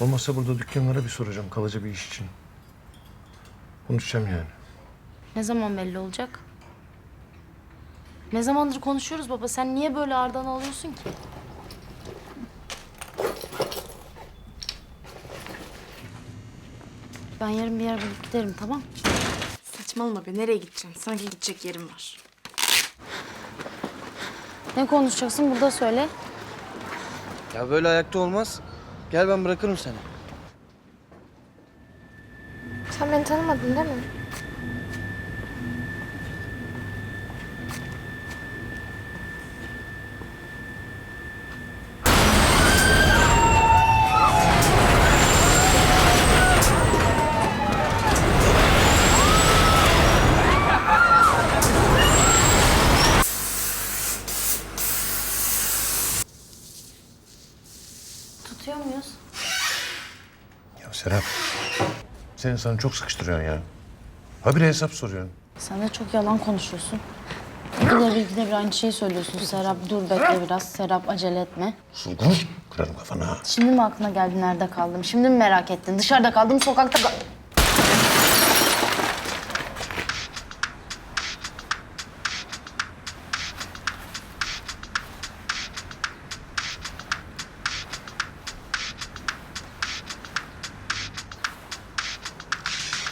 Olmazsa burada dükkanlara bir soracağım kalıcı bir iş için. Konuşacağım yani. Ne zaman belli olacak? Ne zamandır konuşuyoruz baba. Sen niye böyle ağırdan alıyorsun ki? Ben yarın bir yer bulup giderim tamam? Saçmalama be nereye gideceksin? Sanki gidecek yerim var. Ne konuşacaksın burada söyle. Ya böyle ayakta olmaz. Gel ben bırakırım seni. Sen beni tanımadın değil mi? Tutuyor muyuz? Ya Serap. Sen insanı çok sıkıştırıyorsun ya. Habire hesap soruyorsun. Sen de çok yalan konuşuyorsun. İkide bir aynı şeyi söylüyorsun. Serap dur bekle biraz. Serap acele etme. Konuş. Kırarım kafana. Şimdi mi aklına geldi nerede kaldım? Şimdi mi merak ettin? Dışarıda kaldım, sokakta kal...